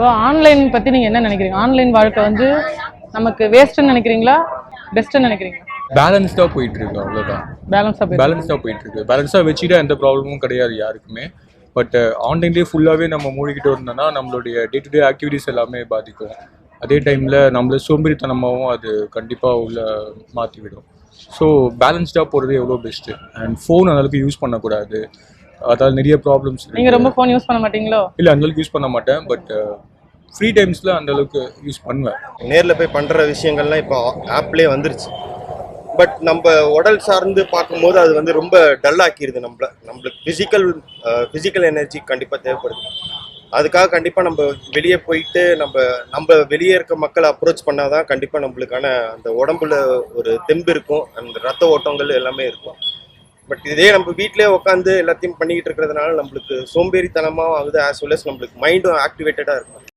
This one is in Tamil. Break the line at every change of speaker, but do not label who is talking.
ஸோ ஆன்லைன் பற்றி நீங்கள் என்ன நினைக்கிறீங்க? ஆன்லைன் வாழ்க்கை வந்து நமக்கு வேஸ்ட்டுன்னு நினைக்கிறீங்களா? பெஸ்ட்டுன்னு நினைக்கிறீங்களா?
பேலன்ஸ்டாக போயிட்டு இருக்கு அவ்வளோதான்
பேலன்ஸாக போய்
பேலன்ஸ்டாக போயிட்டு இருக்கு பேலன்ஸாக வச்சுட்டா எந்த ப்ராப்ளமும் கிடையாது யாருக்குமே. பட் ஆன்லைன்லேயே ஃபுல்லாகவே நம்ம மூழ்கிட்டு இருந்தோம்னா நம்மளுடைய டே டு டே ஆக்டிவிட்டிஸ் எல்லாமே பாதிக்கும். அதே டைமில் நம்மள சோம்பேறித்தனமாகவும் அது கண்டிப்பாக உள்ள மாற்றி விடும் ஸோ பேலன்ஸ்டாக போகிறது எவ்வளோ பெஸ்ட்டு அண்ட் ஃபோன் அந்தளவுக்கு யூஸ் பண்ணக்கூடாது. அதாவது நிறைய ப்ராப்ளம்ஸ்
நீங்கள் ரொம்ப ஃபோன் யூஸ் பண்ண மாட்டீங்களோ?
இல்லை அந்தளவுக்கு யூஸ் பண்ண மாட்டேன். பட் ஃப்ரீ டைம்ஸில் அந்தளவுக்கு யூஸ் பண்ணுவேன்
நேரில் போய் பண்ணுற விஷயங்கள்லாம் இப்போ ஆப்லேயே வந்துருச்சு. பட் நம்ம உடல் சார்ந்து பார்க்கும்போது அது வந்து ரொம்ப டல்லாக்கிடுது நம்மள. நம்மளுக்கு ஃபிசிக்கல் ஃபிசிக்கல் எனர்ஜி கண்டிப்பாக தேவைப்படுது. அதுக்காக கண்டிப்பாக நம்ம வெளியே போயிட்டு நம்ம நம்ம வெளியே இருக்க மக்களை அப்ரோச் பண்ணால் தான் கண்டிப்பாக நம்மளுக்கான அந்த உடம்புல ஒரு தெம்பு இருக்கும். அந்த ரத்த ஓட்டங்கள் எல்லாமே இருக்கும். பட் இதே நம்ம வீட்டிலே உட்காந்து எல்லாத்தையும் பண்ணிக்கிட்டு இருக்கிறதுனால நம்மளுக்கு சோம்பேறித்தனமாக ஆகுது. ஆஸ் வெல் அஸ் நம்மளுக்கு மைண்டும் ஆக்டிவேட்டடாக இருக்கும்.